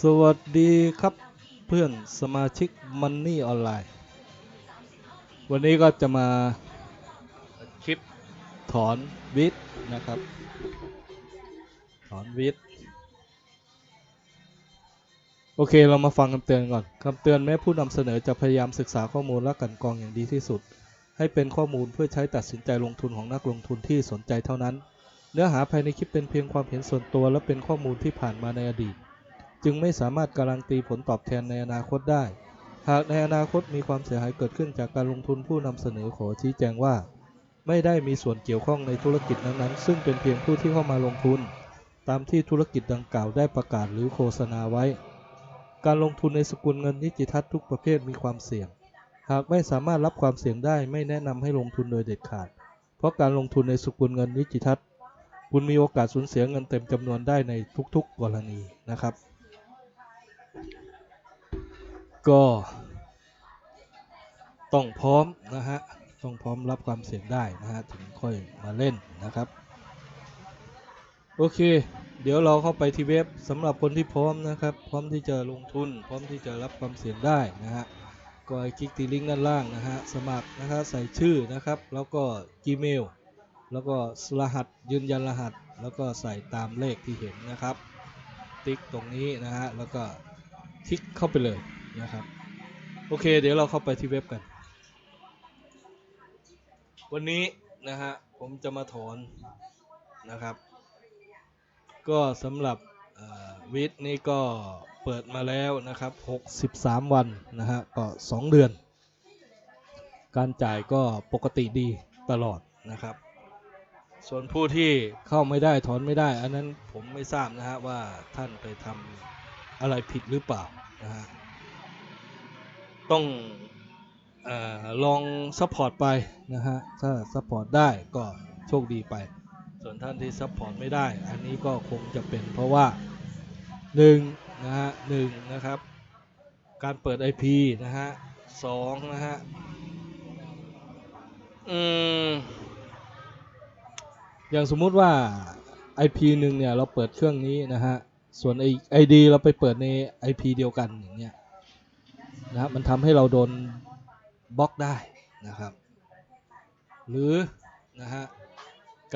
สวัสดีครับเพื่อนสมาชิกมันนี่ออนไลน์ วันนี้ก็จะมาคลิปถอนวิทนะครับ ถอนวิทโอเคเรามาฟังคำเตือนก่อนคำเตือนแม้ผู้นำเสนอจะพยายามศึกษาข้อมูลและกันกรองอย่างดีที่สุด ให้เป็นข้อมูลเพื่อใช้ตัดสินใจลงทุนของนักลงทุนที่สนใจเท่านั้น เนื้อหาภายในคลิปเป็นเพียงความเห็นส่วนตัวและเป็นข้อมูลที่ผ่านมาในอดีต จึงไม่สามารถการันตีผลตอบแทนในอนาคตได้ หากในอนาคตมีความเสียหายเกิดขึ้นจากการลงทุนผู้นำเสนอขอชี้แจงว่า ไม่ได้มีส่วนเกี่ยวข้องในธุรกิจนั้นๆ ซึ่งเป็นเพียงผู้ที่เข้ามาลงทุน ตามที่ธุรกิจดังกล่าวได้ประกาศหรือโฆษณาไว้ การลงทุนในสกุลเงินดิจิทัลทุกประเภทมีความเสี่ยง หากไม่สามารถรับความเสี่ยงได้ไม่แนะนำให้ลงทุนโดยเด็ดขาด เพราะการลงทุนในสกุลเงินดิจิทัลคุณมีโอกาสสูญเสียเงินเต็มจำนวนได้ในทุกๆกรณีนะครับ ก็ต้องพร้อมนะฮะ ต้องพร้อมรับความเสี่ยงได้นะฮะ ถึงค่อยมาเล่นนะครับ โอเค เดี๋ยวเราเข้าไปที่เว็บสำหรับคนที่พร้อมนะครับ พร้อมที่จะลงทุน พร้อมที่จะรับความเสี่ยงได้นะฮะก็คลิกที่ลิงก์ด้านล่างนะฮะ สมัครนะครับใส่ชื่อนะครับ แล้วก็ Gmail แล้วก็รหัสยืนยันรหัส แล้วก็ใส่ตามเลขที่เห็นนะครับ ติ๊กตรงนี้นะฮะ แล้วก็คลิกเข้าไปเลย นะครับ โอเค เดี๋ยวเราเข้าไปที่เว็บกัน วันนี้นะฮะผมจะมาถอนนะครับ ก็สำหรับวิทนี่ก็เปิดมาแล้วนะครับ 63 วันนะฮะก็ 2 เดือน การจ่ายก็ปกติดีตลอดนะครับ ส่วนผู้ที่เข้าไม่ได้ถอนไม่ได้ อันนั้นผมไม่ทราบนะฮะว่าท่านไปทำอะไรผิดหรือเปล่านะฮะ ต้องออลองซัพพอร์ตไปนะฮะ ถ้าซัพพอร์ตได้ก็โชคดีไป ส่วนท่านที่ซัพพอร์ตไม่ได้ อันนี้ก็คงจะเป็นเพราะว่า1นะฮะหนึ่งนะครับ การเปิด IP นะฮะสองนะฮะ อืม อย่างสมมุติว่า IP หนึ่งเนี่ย เราเปิดเครื่องนี้นะฮะ ส่วนไอ ID เราไปเปิดใน IP เดียวกันอย่างเงี้ย นะครับมันทำให้เราโดนบล็อกได้นะครับ หรือนะฮะ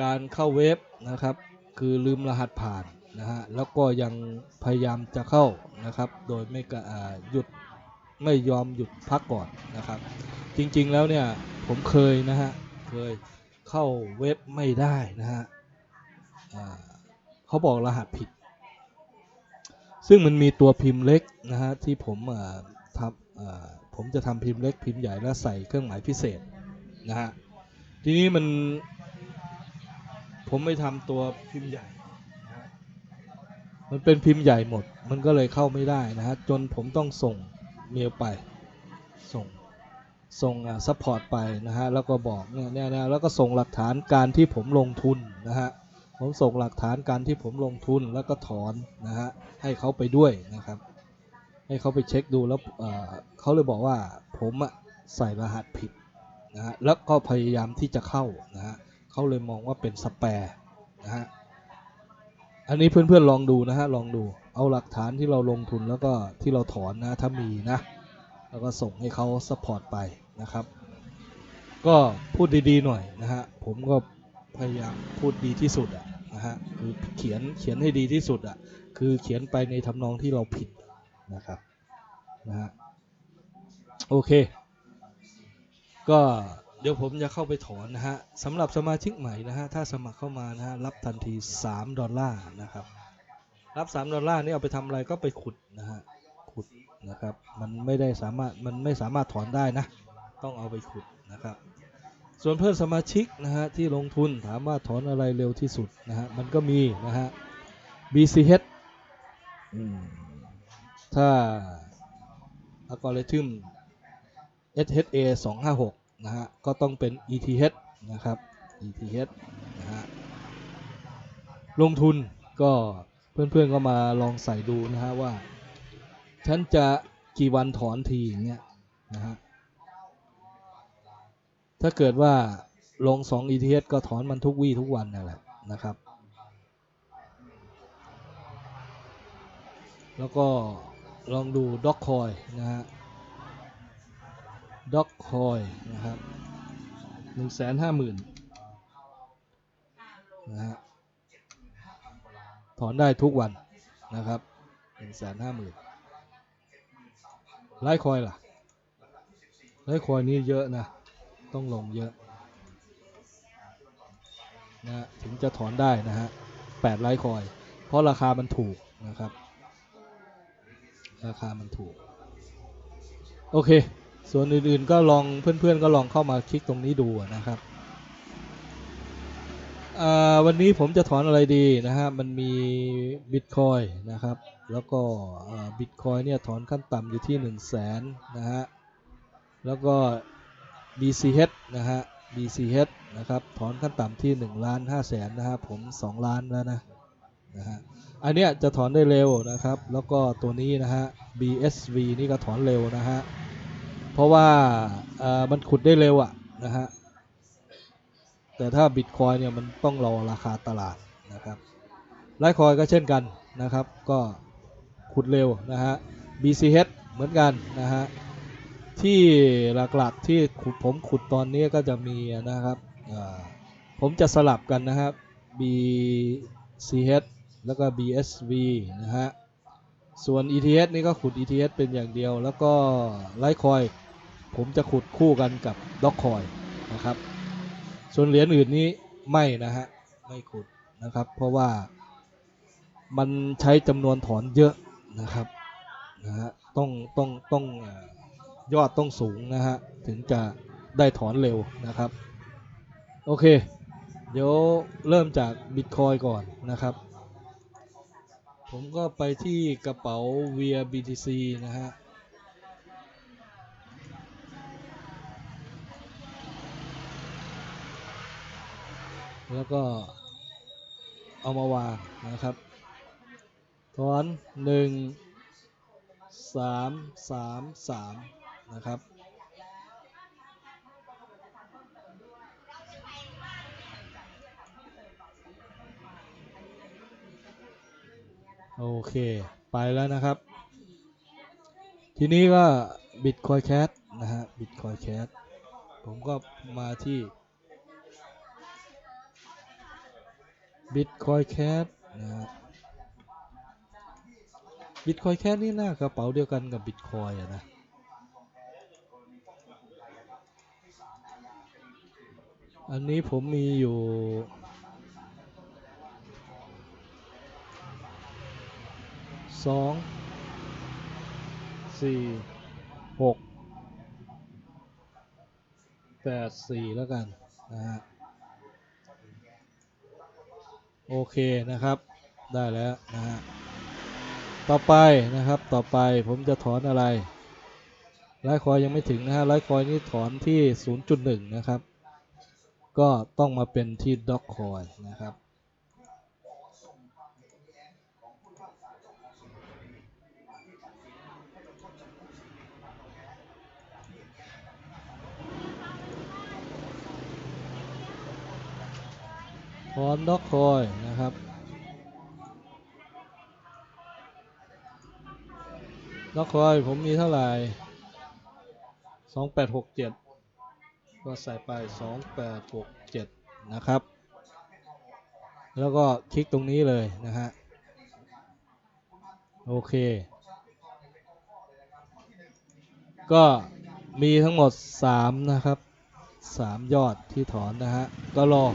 การเข้าเว็บนะครับ คือลืมรหัสผ่านนะฮะแล้วก็ยังพยายามจะเข้านะครับ โดยไม่กะอหยุดไม่ยอมหยุดพักก่อนนะครับ จริงๆแล้วเนี่ยผมเคยนะฮะเคยเข้าเว็บไม่ได้นะฮะเขาบอกรหัสผิด ซึ่งมันมีตัวพิมพ์เล็กนะฮะที่ผม ผมจะทำพิมพ์เล็กพิมพ์ใหญ่แล้วใส่เครื่องหมายพิเศษนะฮะทีนี้มัน ผมไม่ทำตัวพิมพ์ใหญ่ มันเป็นพิมพ์ใหญ่หมด มันก็เลยเข้าไม่ได้นะฮะจนผมต้องส่งเมลไปส่งส่งอ่าซัพพอร์ตไปนะฮะแล้วก็บอกเนี่ยเนี่ยแล้วก็ส่งหลักฐานการที่ผมลงทุนนะฮะผมส่งหลักฐานการที่ผมลงทุนแล้วก็ถอนนะฮะให้เขาไปด้วยนะครับ ให้เขาไปเช็คดูแล้วเขาเลยบอกว่าผมอะใส่รหัสผิดนะฮะแล้วก็พยายามที่จะเข้านะฮะเขาเลยมองว่าเป็นสแปร์นะฮะอันนี้เพื่อนๆลองดูนะฮะลองดูเอาหลักฐานที่เราลงทุนแล้วก็ที่เราถอนนะถ้ามีนะแล้วก็ส่งให้เขาสปอร์ตไปนะครับ ก็พูดดีๆหน่อยนะฮะผมก็พยายามพูดดีที่สุดอะนะฮะคือเขียนเขียนให้ดีที่สุดอะคือเขียนไปในทำนองที่เราผิด นะครับนะฮะโอเค ก็เดี๋ยวผมจะเข้าไปถอนนะฮะสำหรับสมาชิกใหม่นะฮะถ้าสมัครเข้ามานะฮะรับทันที 3 ดอลลาร์นะครับ รับ 3 ดอลลาร์นี่เอาไปทำอะไรก็ไปขุดนะฮะขุดนะครับ มันไม่ได้สามารถมันไม่สามารถถอนได้นะ ต้องเอาไปขุดนะครับ ส่วนเพื่อนสมาชิกนะฮะที่ลงทุนถามว่าถอนอะไรเร็วที่สุดนะฮะมันก็มีนะฮะ BCH อืม ถ้าอัลกอริทึม SHA 256 นะฮะ ก็ต้องเป็น ETH นะครับ ETH นะฮะ ลงทุนก็เพื่อนๆก็มาลองใส่ดูนะฮะว่า ฉันจะกี่วันถอนทีอย่างเงี้ยนะฮะ ถ้าเกิดว่าลง 2 ETH ก็ถอนมันทุกวี่ทุกวันนั่นแหละนะครับ แล้วก็ ลองดูด็อกคอยนะฮะด็อกคอยนะครับหนึ่งแสนห้าหมื่นนะฮะถอนได้ทุกวันนะครับหนึ่งแสนห้าหมื่นไลคอยล่ะไลคอยนี่เยอะนะ ต้องลงเยอะนะถึงจะถอนได้นะฮะแปดไลคอย เพราะราคามันถูกนะครับ ราคามันถูก โอเค ส่วนอื่นๆก็ลองเพื่อนๆก็ลองเข้ามาคลิกตรงนี้ดูนะครับวันนี้ผมจะถอนอะไรดีนะฮะ มันมีบิตคอยนะครับ แล้วก็บิตคอยเนี่ยถอนขั้นต่ำอยู่ที่ 1 0 0 0 0แสนนะฮะ แล้วก็ BCH นะฮะ BCH นะครับ ถอนขั้นต่ำที่1ล้าน5แสนนะฮะ ผม 2 ล้านแล้วนะ นะฮะอันเนี้ยจะถอนได้เร็วนะครับ แล้วก็ตัวนี้นะฮะ BSV นี่ก็ถอนเร็วนะฮะ เพราะว่าเอ่อมันขุดได้เร็วอะนะฮะ แต่ถ้าบิตคอยเนี่ยมันต้องรอราคาตลาดนะครับไลท์คอยก็เช่นกันนะครับ ก็ขุดเร็วนะฮะ BCH เหมือนกันนะฮะ ที่หลักๆที่ขุดผมขุดตอนนี้ก็จะมีนะครับ ผมจะสลับกันนะครับ BCH แล้วก็ BSV นะฮะ ส่วน ETH นี่ก็ขุด ETH เป็นอย่างเดียว แล้วก็ Litecoin ผมจะขุดคู่กันกับ Dogecoin นะครับ ส่วนเหรียญอื่นนี้ไม่นะฮะ ไม่ขุดนะครับ เพราะว่ามันใช้จำนวนถอนเยอะนะครับนะฮะต้องต้องต้องยอดต้องสูงนะฮะ ถึงจะได้ถอนเร็วนะครับ โอเค เดี๋ยวเริ่มจาก Bitcoin ก่อนนะครับ ผมก็ไปที่กระเป๋า via BTC นะฮะแล้วก็เอามาวางนะครับถอนหนึ่งสามสามสามนะครับ โอเค ไปแล้วนะครับ ทีนี้ก็ Bitcoin Cat นะฮะ Bitcoin Cat ผมก็มาที่ Bitcoin Cat นะฮะ Bitcoin Cat นี่หน้ากระเป๋าเดียวกันกับ Bitcoin อะนะอันนี้ผมมีอยู่ สองสี่หกแปดสี่แล้วกันนะฮะโอเคนะครับได้แล้วนะฮะต่อไปนะครับต่อไปผมจะถอนอะไรไลท์คอยยังไม่ถึงนะฮะไลท์คอยนี่ถอนที่ 0.1 นะครับ ก็ต้องมาเป็นที่ด็อกคอยนะครับ อนด็อกคอยนะครับด็อกคอยผมมีเท่าไหร่สองแปดหกเจ็ดก็ใส่ไปสองแปดหกเจ็ดนะครับ แล้วก็คลิกตรงนี้เลยนะฮะ โอเค ก็มีทั้งหมด 3 นะครับ 3 ยอดที่ถอนนะฮะ ก็รอ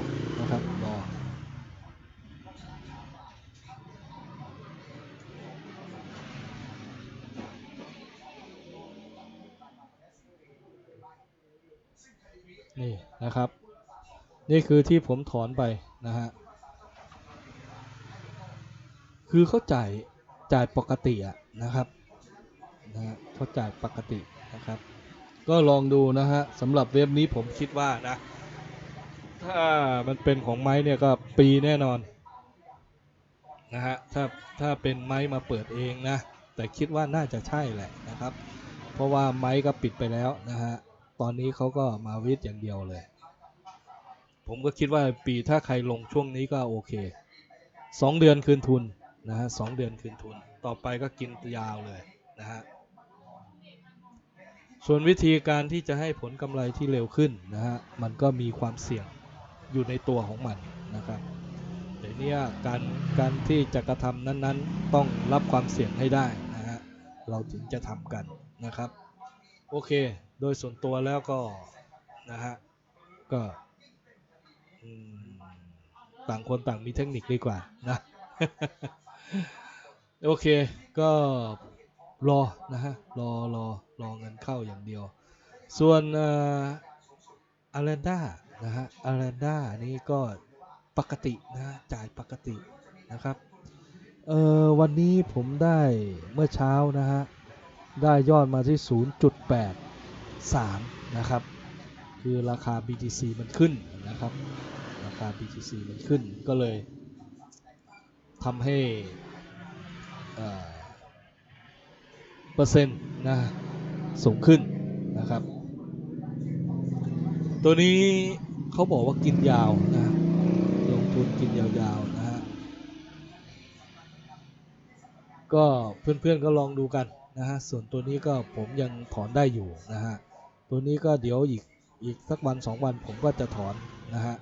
นี่นะครับ นี่คือที่ผมถอนไปนะฮะคือเขาจ่ายจ่ายปกติอะนะครับนะฮะเขาจ่ายปกตินะครับ ก็ลองดูนะฮะสำหรับเว็บนี้ผมคิดว่านะถ้ามันเป็นของไม้เนี่ยก็ปีแน่นอนนะฮะถ้าถ้าเป็นไม้มาเปิดเองนะแต่คิดว่าน่าจะใช่แหละนะครับ เพราะว่าไม้ก็ปิดไปแล้วนะฮะ อนนี้เขาก็มาวิทย์อย่างเดียวเลย ผมก็คิดว่าปีถ้าใครลงช่วงนี้ก็โอเคสองเดือนคืนทุนนะฮะสองเดือนคืนทุน ต่อไปก็กินยาวเลยนะฮะส่วนวิธีการที่จะให้ผลกำไรที่เร็วขึ้นนะฮะมันก็มีความเสี่ยงอยู่ในตัวของมันนะครับแต่เนี่ยการการที่จะกระทำนั้นๆ ต้องรับความเสี่ยงให้ได้นะฮะเราถึงจะทำกันนะครับ โอเค โดยส่วนตัวแล้วก็นะฮะก็ต่างคนต่างมีเทคนิคดีกว่านะโอเคก็รอนะฮะรอรอรอเงินเข้าอย่างเดียว ส่วนอาร์แลนด้านะฮะอาร์แลนด้านี่ก็ปกตินะจ่ายปกตินะครับเออวันนี้ผมได้เมื่อเช้านะฮะได้ยอดมาที่ 3นะครับคือราคา BTC มันขึ้นนะครับราคา BTC มันขึ้นก็เลยทำให้เปอร์เซ็นต์นะสูงขึ้นนะครับ ตัวนี้เขาบอกว่ากินยาวนะลงทุนกินยาวๆนะฮะก็เพื่อนๆก็ลองดูกัน นะฮะส่วนตัวนี้ก็ผมยังถอนได้อยู่นะฮะตัวนี้ก็เดี๋ยวอีกอีกสักวันสองวันผมก็จะถอนนะฮะ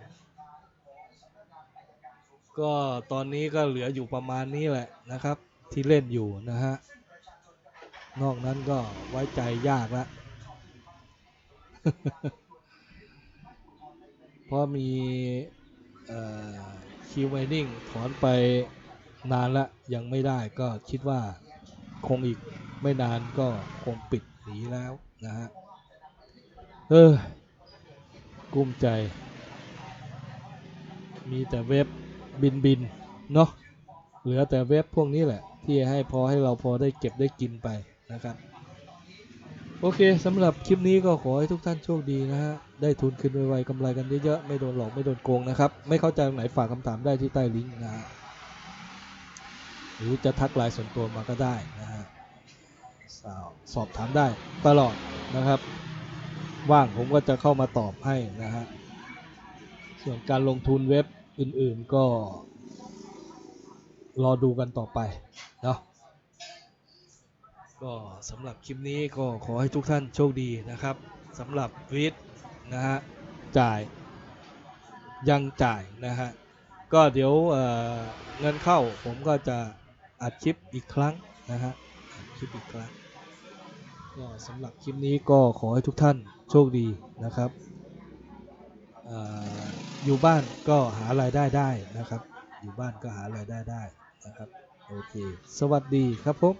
ก็ตอนนี้ก็เหลืออยู่ประมาณนี้แหละนะครับ ที่เล่นอยู่นะฮะนอกนั้นก็ไว้ใจยากละเพราะมีคิวไมนิ่งถอนไปนานละยังไม่ได้ก็คิดว่าคงอีก ไม่นานก็คงปิดหนีแล้วนะฮะ เออ กุ้มใจ มีแต่เว็บบินบินเนาะ เหลือแต่เว็บพวกนี้แหละ ที่ให้พอให้เราพอได้เก็บได้กินไปนะครับ โอเคสำหรับคลิปนี้ก็ขอให้ทุกท่านโชคดีนะฮะ ได้ทุนคืนไวๆกำไรกันเยอะๆ ไม่โดนหลอกไม่โดนโกงนะครับ ไม่เข้าใจตรงไหนฝากคำถามได้ที่ใต้ลิงก์นะฮะ หรือจะทักไลน์ส่วนตัวมาก็ได้นะฮะ สอบถามได้ตลอดนะครับ ว่างผมก็จะเข้ามาตอบให้นะฮะส่วนการลงทุนเว็บอื่นๆก็รอดูกันต่อไปเนาะก็สำหรับคลิปนี้ก็ขอให้ทุกท่านโชคดีนะครับสำหรับวิทย์นะฮะจ่ายยังจ่ายนะฮะก็เดี๋ยวเเงินเข้าผมก็จะอัดคลิปอีกครั้งนะฮะอัดคลิปอีกครั้ง ก็สำหรับคลิปนี้ก็ขอให้ทุกท่านโชคดีนะครับอออยู่บ้านก็หารายได้ได้นะครับ อยู่บ้านก็หารายได้ได้นะครับ โอเค สวัสดีครับผม